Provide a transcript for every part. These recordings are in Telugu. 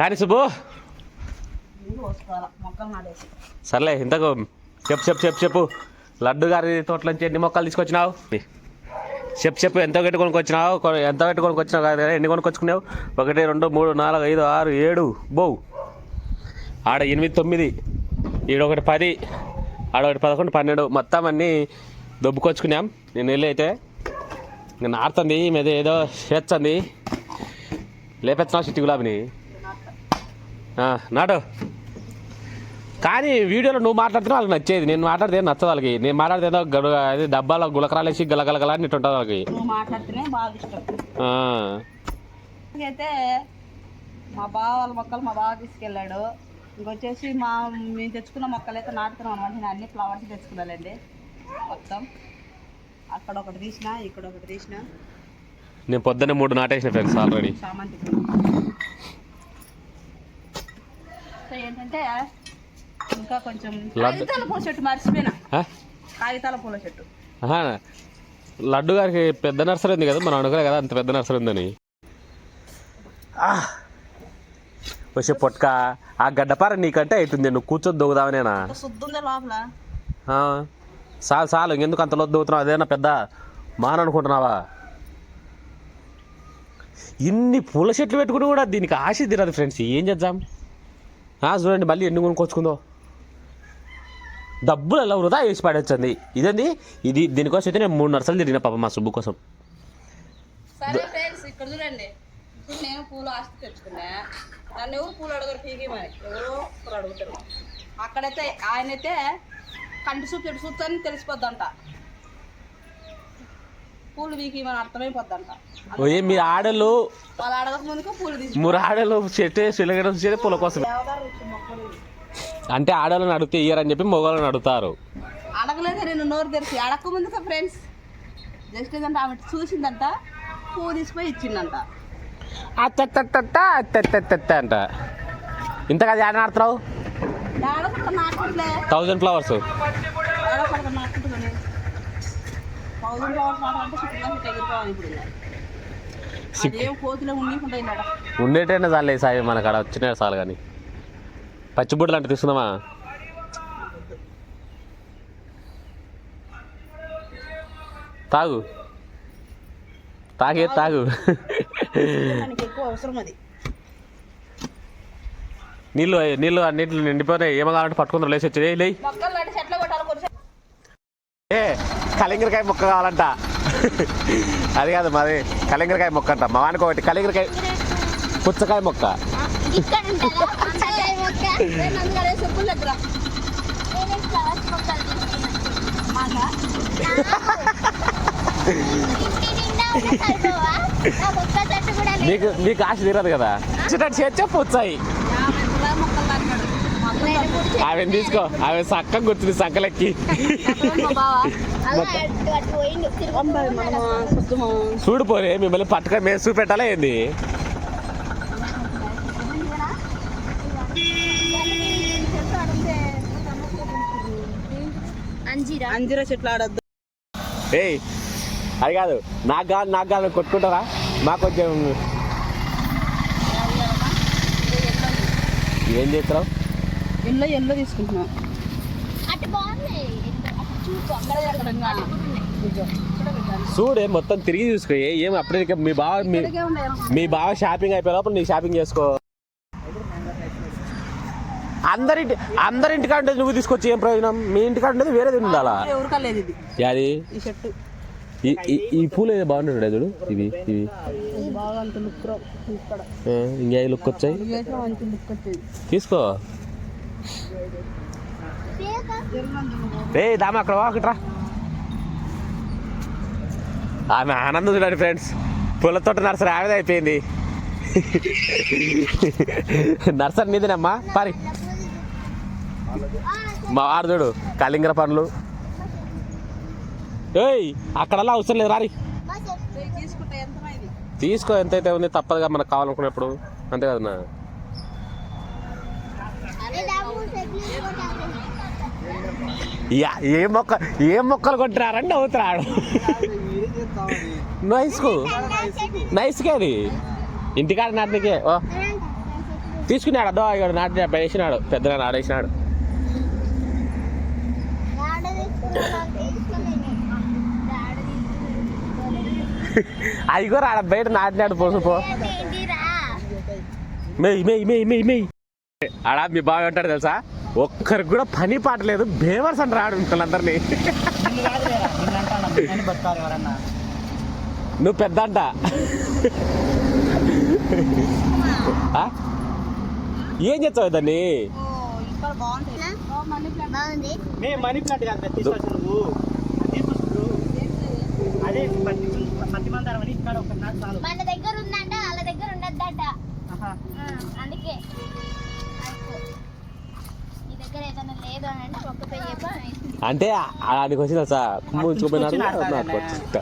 కానీ సుబ్బు. సర్లే ఇంతకు చెప్పు చెప్పు చెప్పు చెప్పు. లడ్డు గారి తోటల నుంచి ఎన్ని మొక్కలు తీసుకొచ్చినావు? చెప్పు చెప్పు ఎంత పెట్టి కొనుక్కొచ్చినావు? ఎంత పెట్టి కొనుక్కొచ్చినావు కాదు ఎన్ని కొనుక్కొచ్చుకున్నావు? ఒకటి రెండు మూడు నాలుగు ఐదు ఆరు ఏడు బో ఆడ ఎనిమిది తొమ్మిది ఈడ ఒకటి పది ఆడొకటి పదకొండు పన్నెండు. మొత్తం అన్నీ దొబ్బుకొచ్చుకున్నాం. నేను వెళ్ళి అయితే ఇంకా నాడుతుంది మీద ఏదో చేస్తుంది. లేపెత్తున్నావు చిట్టి గులాబీని? నాటు కానీ వీడియోలో నువ్వు మాట్లాడితే వాళ్ళకి నచ్చేది. నేను మాట్లాడితే నచ్చదు వాళ్ళకి. నేను మాట్లాడితే గడు అది డబ్బాలో గులకరాలు వేసి గలగలగల అని ఉంటుంది వాళ్ళకి. అయితే మా బావ వాళ్ళ మొక్కలు మా బావ తీసుకెళ్ళాడు. ఇంకొచ్చేసి మా మేము తెచ్చుకున్న మొక్కలు అయితే నాటుతున్నాం అనమాట నేను అన్ని ఫ్లవర్స్ తెచ్చుకున్నానండి. మొత్తం. అక్కడ ఒకటి తీసిన ఇక్కడ ఒకటి తీసిన. నేను పొద్దున్నే మూడు నాటేసిన ఫ్రెండ్స్ ఆల్రెడీ. చామంతి పూలు. సో ఏంటంటే ఇంకా కొంచెం కాగితాల పూల చెట్టు మర్చిపోయినా. కాగితాల పూల చెట్టు. లడ్డు గారికి పెద్ద నర్సరీ ఉంది కదా మనం అనుకోలే కదా అంత పెద్ద నర్సరీ ఉందని. ఆ, వచ్చే పొట్క ఆ గడ్డపార నీకంటే అవుతుంది నువ్వు కూర్చొని ఆ, చాలు చాలు ఇంకెందుకు అంత లోతు దొగుతున్నావు? అదేనా పెద్ద మాన అనుకుంటున్నావా? ఇన్ని పూల చెట్లు పెట్టుకుని కూడా దీనికి ఆశ తీరదు ఫ్రెండ్స్ ఏం చేద్దాం? చూడండి మళ్ళీ ఎన్ని కొనుక్కొచ్చుకుందో డబ్బులు ఎలా వృధా వేసి పడొచ్చింది ఇదండి ఇది దీనికోసం అయితే నేను మూడు నర్సలు తిరిగిన పాప మా సుబ్బు కోసం. సరే ఫ్రెండ్స్ ఇక్కడ చూడండి. ఇప్పుడు నేను పూలు ఆస్తి తెచ్చుకున్నా. నన్ను ఎవరు పూలు అడగరు? పీకిమని ఎవరో ఒకరు అడుగుతారు. అక్కడైతే ఆయనైతే కంటి చూపు చెట్టు చూస్తని తెలిసిపోద్దంట. పూలు పీకిమని అర్థమైపోద్దంట ఓయే మీ ఆడలు వాళ్ళు అడగక ముందుకు పూలు తీసి మూడు ఆడలు చెట్టు సిలగడం చేస్తే పూల కోసం. దేవదారు మొక్కలు. అంటే ఆడవాళ్ళని అడిగితే ఇయ్యరని చెప్పి మొగలను అడుగుతారు. అడగలేదు నేను నోరు తెరిచి. అడగక ముందుకు ఫ్రెండ్స్. జస్ట్ ఏంటంటే ఆమె చూసిందంట పువ్వు తీసుకుపోయి ఇచ్చిందంట. అత్తత్తత్తత్త, అత్తత్తత్తత్త అంట. ఇంతగా ఏడ ఆడుతున్నావు థౌజండ్ ఫ్లవర్స్. ఎగిరిపోవాలి ఇప్పుడు అదేం కోతిలో ఉండేటైనా చాలే సాయి మనకు అక్కడ వచ్చిన చాలు కానీ. పచ్చిబుడ్డలు అంటే తీసుకుందామా? తాగు. తాగే తాగు. నీళ్ళు నీళ్ళు అన్నింటిలో నిండిపోయినాయి. ఏమో కావాలంటే పట్టుకుందరు లేచి వచ్చి మొక్కలు నాటి చెట్లు కొట్టాలి కొంచెం ఏ కలింగరకాయ మొక్క కావాలంట. అది కాదు మాది కలింగరకాయ మొక్క అంట. మా వానికి ఒకటి కలింగరకాయ పుచ్చకాయ మొక్క. మాకా చెట్టు మీకు ఆశ తీరదు కదా? చేర్చే పుచ్చాయి. అటు పోయిండు అబ్బాయి తిరుగుతుండు మనము శుద్ధము చూడు పోరే మిమ్మల్ని పట్టుకొని మేము చూపెట్టాలా ఏంది? అంజీరా. అంజీరా చెట్లు ఆడద్దు. ఏయ్ అది కాదు నాకు కాదు నాకు కాదు కొట్టుకుంటారా? మాకు కొంచెం ఏం చేస్తావు ఎల్లో ఎల్లో తీసుకుంటున్నాం. చూడే. మొత్తం తిరిగి చూసుకో. ఏ- అప్పుడే మీ బావ మీ బావ షాపింగ్ అయిపోయే లోపల నీ షాపింగ్ చేసుకో. అందరింటి అందరింటికాడ ఉండేది నువ్వు తీసుకొచ్చి ఏం ప్రయోజనం? మీ ఇంటికాడ ఉండేది వేరేది ఉండాలా? ఎవరికా లేదు ఇది. యాది? ఈ పూలు ఏదో బాగుంటుండే చూడు ఇవి ఇవి. బాగా ఇంకా లుక్ వచ్చాయి? తీసుకో. రే దామ అక్కడ ఒకట్రా ఆమె ఆనందం చూడండి ఫ్రెండ్స్. పూలతోట నర్సరీ ఆవిడ అయిపోయింది. నర్సరీ నీదేనమ్మా? పారి. మా వాడు చూడు కలింగర పండ్లు. ఏయ్ అక్కడల్లా అవసరం లేదు రారి. తీసుకో ఎంతైతే ఉంది తప్పదుగా మనకు కావాలనుకున్నప్పుడు. అంతే కదా నా యా, ఏ మొక్క ఏ మొక్కలు కొట్టినారండి అవుతున్నాడు నైస్కు నైస్కే అది. ఇంటికాడ నాటికే ఓ. తీసుకున్నాడు? అదో ఇక్కడ నాటి వేసినాడు. పెద్దగా నాడేసినాడు. అవి కూడా ఆడ బయట నాటినాడు పోసు పో. ఏంటిరా మెయ్ మెయ్ మెయ్ మెయ్ మెయ్. ఆడ మీ బాగా ఉంటాడు తెలుసా? ఒక్కరికి కూడా పని పాట లేదు. బేవర్స్ అని రాడు వీళ్ళందరినీ నువ్వు పెద్ద అంట? ఏం చేస్తావు దాన్ని ఓ ఇక్కడ బాగుంటాయి బాగుంది మే మనీ ప్లాంట్ కాదు తీసుకొచ్చి నువ్వు. అదే అని ఇక్కడ ఒక మన దగ్గర ఉందంట వాళ్ళ దగ్గర ఉండద్దట. ఆహా. అందుకే. దగ్గర ఏదైనా లేదు అని అంటే ఒక్క పేరు చెప్పు అంటే ఆడికి వచ్చిన సార్. వచ్చింట.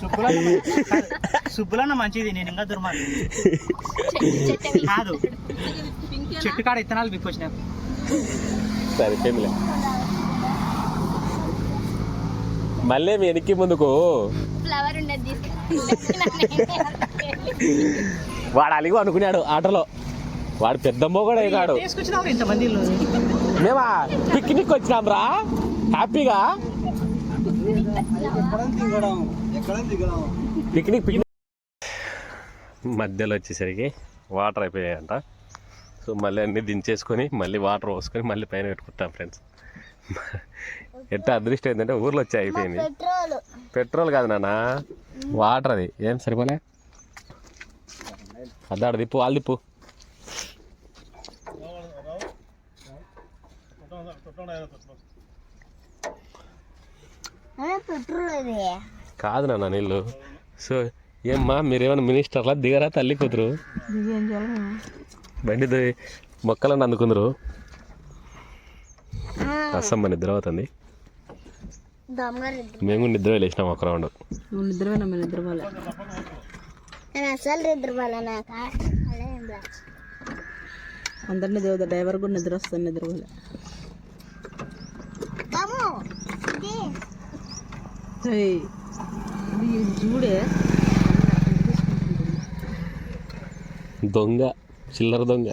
సుబ్బులన్న సుబ్బులన్న మంచిది నేను ఇంకా దుర్మార్గం. కాదు. చెట్టు కాడ ఇత్తనాలు బిక్కొచ్చిన సరే ఫేమిలీ. మళ్ళీ మీ వెనక్కి ముందుకు. ఫ్లవర్ ఉండదు వాడు అలిగి అనుకున్నాడు ఆటలో. వాడు పెద్దమ్మో కూడా అయినాడు. మేమా పిక్నిక్ వచ్చినాం రా హ్యాపీగా? పిక్నిక్ పిక్నిక్ మధ్యలో వచ్చేసరికి వాటర్ అయిపోయాయంట. సో మళ్ళీ అన్ని దించేసుకొని మళ్ళీ వాటర్ పోసుకొని మళ్ళీ పైన పెట్టుకుంటాం ఫ్రెండ్స్ ఎట్ట అదృష్టం ఏంటంటే ఊర్లో వచ్చి అయిపోయింది. పెట్రోల్. పెట్రోల్ కాదు నాన్న వాటర్ అది. ఏం సరిపోలే? అదాడు దిప్పు వాళ్ళు దిప్పు పెట్రోల్ అది కాదు నాన్న నీళ్ళు. సో ఏమ్మా మీరేమైనా మినిస్టర్లా దిగరా తల్లి కూతురు? బండి ది- మొక్కలను అందుకుందరు. అస్సమ్మ నిద్ర అవుతుంది మేము కూడా నిద్ర లేచినాం ఒక రౌండ్. అసలు నాక. అదే అందరినీ డ్రైవర్ కూడా నిద్ర వస్తుంది నిద్రపోలే. చూడే. దొంగ చిల్లర దొంగ.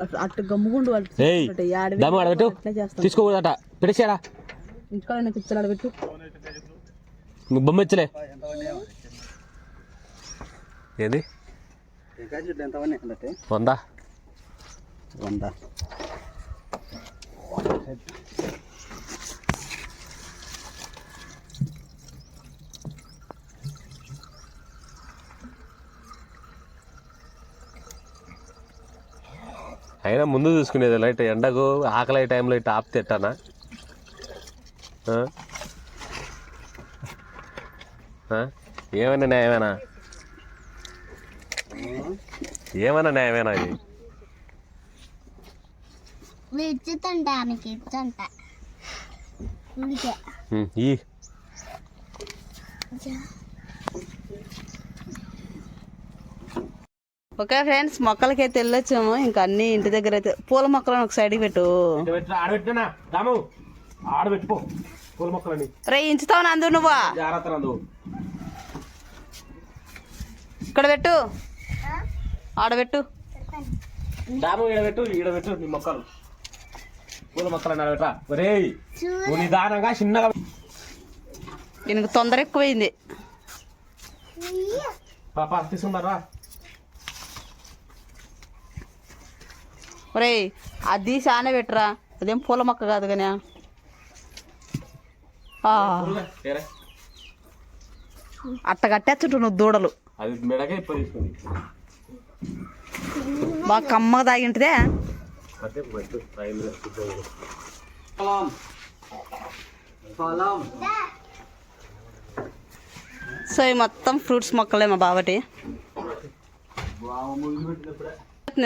అటు- అటు గమ్ముగుండు వాళ్ళు తీసుకోకూడదట పెట్టేసాడా ఇంటికాడ నాకు పెట్టు. నువ్వు బొమ్మ ఇచ్చలే. ఏది? వందా. వంద. అయినా ముందు చూసుకునేది లైట్ ఎండకు ఆకలి టైంలో ఇట్లా ఆపితే ఎట్టానా? ఆ? ఏమైనా న్యాయమేనా? ఏమైనా న్యాయమేనా ఇది? ఇచ్చుతుంట మీకు ఇచ్చుంట ఈ ఓకే ఫ్రెండ్స్ మొక్కలకైతే వెళ్ళొచ్చాము ఇంకా అన్ని ఇంటి దగ్గర అయితే పూల మొక్కలను ఒక సైడ్కి పెట్టు ఆడబెట్టినా రాము ఆడబెట్టుకో పూల మొక్కలని రే ఇంచుతావు నందు నువ్వా జాగ్రత్త నందు ఇక్కడ పెట్టు ఆడబెట్టు దాము ఈడబెట్టు ఈడబెట్టు నీ మొక్కలు పూల మొక్కలు నిదానంగా చిన్నగా ఈయనకు తొందర ఎక్కువైంది. పాపా తీసుకున్నారా? ఒరేయ్ అది సానే పెట్టురా అదేం పూల మొక్క కాదు కానీ అట్ట కట్టేచ్చుంటు నువ్వు దూడలు. అది మెడకే ఇప్పుడు తీసుకుంది. బాగా కమ్మగా తాగింటిదే. అంటే రైలు సో ఈ మొత్తం ఫ్రూట్స్ మొక్కలే మా బావటి.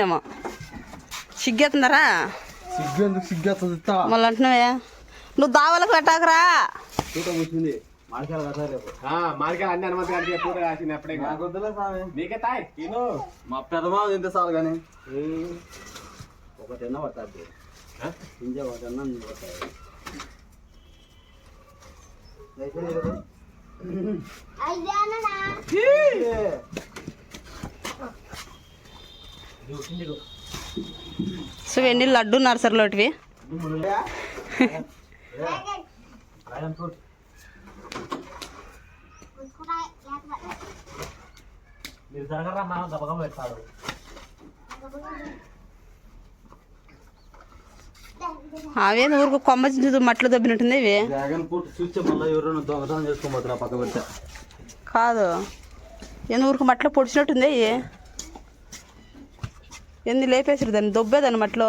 ఏమో సిగ్గెత్తుందరా సిగ్గెందుకు సిగ్గెత్తది మళ్ళీ అంటున్నావే? నువ్వు దావలకు పెట్టాకరా. కూర్చుంది మాడికాయలు కట్టాలి రేపు. మార్కెట్ అన్ని అనుమతి గారికి ఎప్పుడు నాకు తాయ్. తిను. మా పెద్దమా తింటే చాలు కానీ ఒకటి ఎన్న పట్టాలి ఆ? ఇంజ ఒకటి ఎన్న పట్టాలి సో ఇవన్నీ లడ్డు నర్సరీలోటివి మీరు జరగరా మా దబకం పెడతాడు అవేంది ఊరికి కొమ్మ మట్లు దబ్బినట్టుంది ఇవి? కాదు. ఎందు ఊరికి మట్లో పొడిచినట్టుంది ఇవి? ఎందు లేపేసారు దాన్ని? దొబ్బేదాన్ని మట్లో?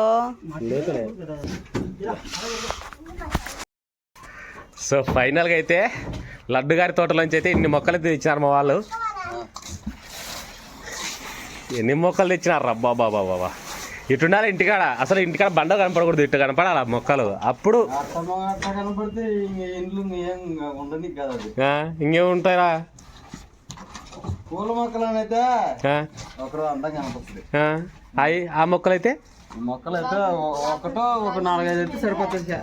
సో ఫైనల్గా అయితే లడ్డు గారి తోటలోంచి అయితే ఇన్ని మొక్కలు తెచ్చినారు మా వాళ్ళు. ఎన్ని మొక్కలు తెచ్చినారు రబ్బా బాబా బాబా ఇటు ఉండాలి ఇంటికాడ. అసలు ఇంటికాడ బండ కనపడకూడదు ఇటు కనపడాలి ఆ మొక్కలు. అప్పుడు ఇంక ఇంకేముంటాయిరా? పూల మొక్కలనైతే ఆ, ఒకరు అందంగా కనపడుతుంది. ఆ, అయి ఆ మొక్కలైతే? మొక్కలు అయితే ఒకటో ఒక నాలుగైదు అయితే సరిపోతుంది